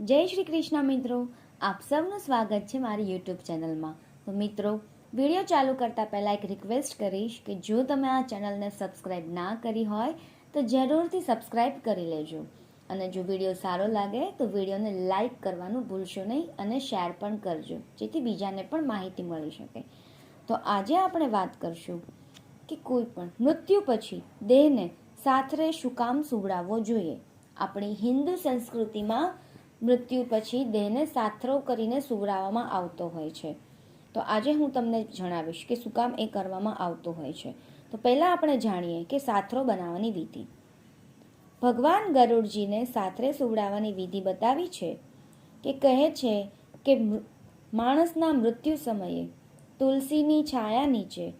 જય શ્રી કૃષ્ણ મિત્રો. આપ સૌનું સ્વાગત છે મારી યુટ્યુબ ચેનલમાં. તો મિત્રો, વીડિયો ચાલુ કરતાં પહેલાં એક રિક્વેસ્ટ કરીશ કે જો તમે આ ચેનલને સબસ્ક્રાઈબ ના કરી હોય, તો જરૂરથી સબસ્ક્રાઈબ કરી લેજો. અને જો વીડિયો સારો લાગે, તો વિડીયોને લાઈક કરવાનું ભૂલશો નહીં અને શેર પણ કરજો, જેથી બીજાને પણ માહિતી મળી શકે. તો આજે આપણે વાત કરશું કે કોઈ પણ મૃત્યુ પછી દેહને સાથરે શું કામ સુવડાવવો જોઈએ? આપણી હિન્દુ સંસ્કૃતિમાં મૃત્યુ પછી દેહને સાથરો કરીને સુવડાવવામાં આવતો હોય છે. તો આજે હું તમને જણાવીશ કે શું કામ એ કરવામાં આવતું હોય છે. તો પહેલાં આપણે જાણીએ કે સાથરો બનાવવાની વિધિ. ભગવાન ગરુડજીને સાથરે સુવડાવવાની વિધિ બતાવી છે કે કહે છે કે માણસના મૃત્યુ સમયે તુલસીની છાયા નીચે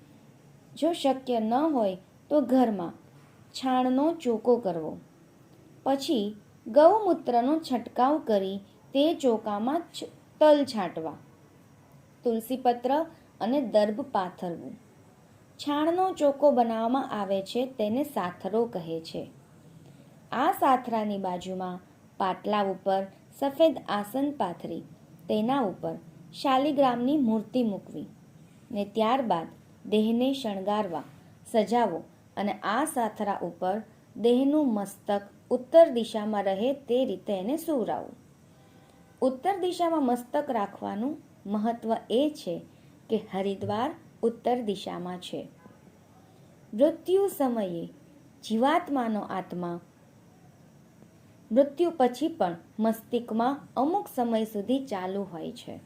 જો શક્ય ન હોય તો ઘરમાં છાણનો ચોકો કરવો. પછી ગૌમૂત્રનો છંટકાવ કરી તે ચોકામાં તલ છાંટવા. તુલસીપત્ર અને દર્ભ પાથરવું. છાણનો ચોકો બનાવવામાં આવે છે તેને સાથરો કહે છે. આ સાથરાની બાજુમાં પાટલા ઉપર સફેદ આસન પાથરી, તેના ઉપર શાલિગ્રામની મૂર્તિ મૂકવી ને ત્યારબાદ દેહને શણગારવા, સજાવો અને આ સાથરા ઉપર દેહનું મસ્તક ઉત્તર દિશામાં રહે તે રીતે એને સુવરાવવું ઉત્તર દિશામાં મસ્તક રાખવાનું મહત્વ એ છે કે હરિદ્વાર ઉત્તર દિશામાં છે. મૃત્યુ સમયે જીવાત્માનો આત્મા મૃત્યુ પછી પણ મસ્તિષ્કમાં અમુક સમય સુધી ચાલુ હોય છે.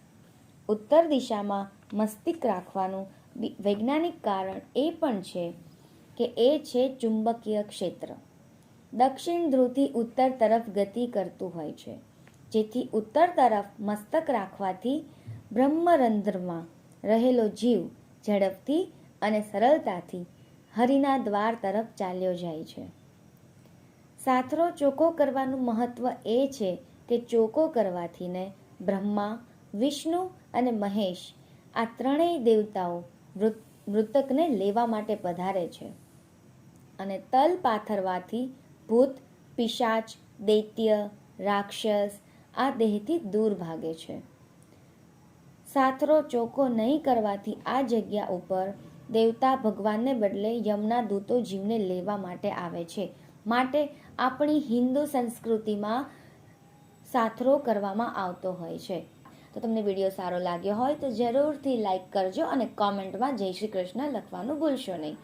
ઉત્તર દિશામાં મસ્તિષ્ક રાખવાનું વૈજ્ઞાનિક કારણ એ પણ છે કે એ છે ચુંબકીય ક્ષેત્ર. દક્ષિણ ધ્રુવથી ઉત્તર તરફ ગતિ કરતું હોય છે. જેથી ઉત્તર તરફ મસ્તક રાખવાથી બ્રહ્મરંધ્રમાં રહેલો જીવ ઝડપથી અને સરળતાથી હરિના દ્વાર તરફ ચાલ્યો જાય છે. સાથરો ચોખ્ખો કરવાનું મહત્વ એ છે કે ચોખ્ખો કરવાથીને બ્રહ્મા, વિષ્ણુ અને મહેશ આ ત્રણેય દેવતાઓ મૃત- મૃતકને લેવા માટે પધારે છે. અને તલ પાથરવાથી ભૂત, પિશાચ, દૈત્ય, રાક્ષસ આ દેહથી દૂર ભાગે છે. સાથરો ચોખ્ખો નહીં કરવાથી આ જગ્યા ઉપર દેવતા ભગવાનને બદલે યમના દૂતો જીવને લેવા માટે આવે છે. માટે આપણી હિન્દુ સંસ્કૃતિમાં સાથરો કરવામાં આવતો હોય છે. તો તમને વીડિયો સારો લાગ્યો હોય તો જરૂરથી લાઈક કરજો અને કોમેન્ટમાં જય શ્રી કૃષ્ણ લખવાનું ભૂલશો નહીં.